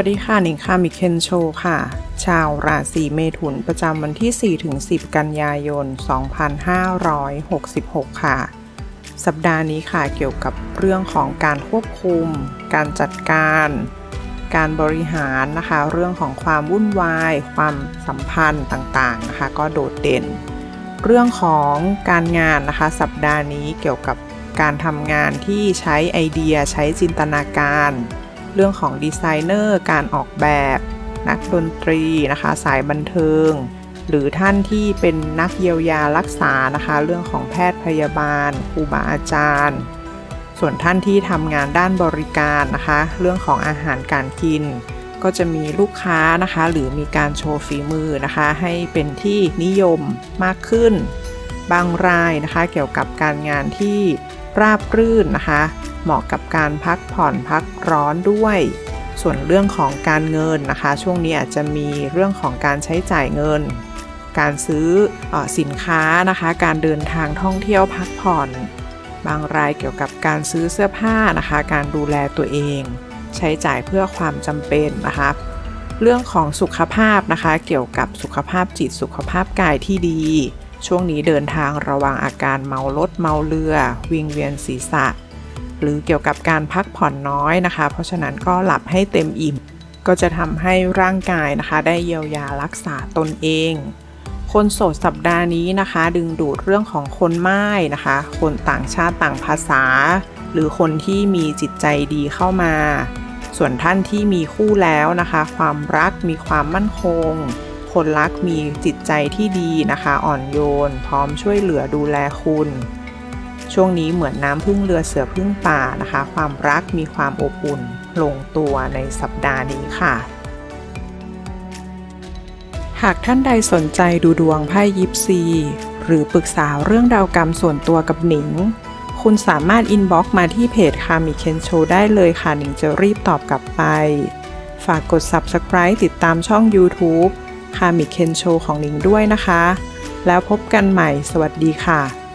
วัสดีค่ะหนิงค่ะมิเคนโชค่ะ ชาวราศีเมถุนประจำวันที่ 4-10 กันยายน 2566 ค่ะ สัปดาห์นี้ค่ะเกี่ยวกับเรื่องของการควบคุม การจัดการ การบริหารนะคะ เรื่องของความวุ่นวาย ความสัมพันธ์ต่างๆนะคะ ก็โดดเด่น เรื่องของการงานนะคะ สัปดาห์นี้เกี่ยวกับการทำงานที่ใช้ไอเดียใช้จินตนาการ เรื่องของดีไซเนอร์การออกแบบ นักดนตรีนะคะ สายบันเทิง หรือท่านที่เป็นนักเยียวยารักษานะคะ เรื่องของแพทย์พยาบาลครูบาอาจารย์ ส่วนท่านที่ทำงานด้านบริการนะคะ เรื่องของอาหารการกิน ก็จะมีลูกค้านะคะ หรือมีการโชว์ฝีมือนะคะ ให้เป็นที่นิยมมากขึ้น บางรายนะคะ เกี่ยวกับการงานที่ราบรื่นนะคะ เหมาะกับการพักผ่อนพักร้อนด้วย ส่วนเรื่องของการเงินนะคะ ช่วงนี้อาจจะมีเรื่องของการใช้จ่ายเงิน การซื้อออสินค้านะคะ การเดินทางท่องเที่ยวพักผ่อน บางรายเกี่ยวกับการซื้อเสื้อผ้านะคะ การดูแลตัวเอง ใช้จ่ายเพื่อความจำเป็นนะคะเรื่องของสุขภาพนะคะ เกี่ยวกับสุขภาพจิตสุขภาพกายที่ดี ช่วงนี้เดินทางระวังอาการเมารถเมาเรือ วิงเวียนศีรษะ หรือเกี่ยวกับการพักผ่อนน้อยนะคะ เพราะฉะนั้นก็หลับให้เต็มอิ่ม ก็จะทำให้ร่างกายนะคะ ได้เยียวยารักษาตนเอง คนโสดสัปดาห์นี้นะคะ ดึงดูดเรื่องของคนไม้นะคะ คนต่างชาติต่างภาษา หรือคนที่มีจิตใจดีเข้ามา ส่วนท่านที่มีคู่แล้วนะคะ ความรักมีความมั่นคง คนรักมีจิตใจที่ดีนะคะ อ่อนโยน พร้อมช่วยเหลือดูแลคุณ ช่วงนี้เหมือนน้ำพึ่งเรือเสือพึ่งป่านะคะ ความรักมีความอบอุ่นลงตัวในสัปดาห์นี้ค่ะ หากท่านใดสนใจดูดวงไพ่ยิปซี หรือปรึกษาเรื่องดาวกรรมส่วนตัวกับหนิง คุณสามารถอินบ็อกมาที่เพจคามิเคนโชได้เลยค่ะหนิงจะรีบตอบกลับไปฝากกด Subscribe ติดตามช่อง YouTube คามิเคนโชของหนิงด้วยนะคะ แล้วพบกันใหม่สวัสดีค่ะ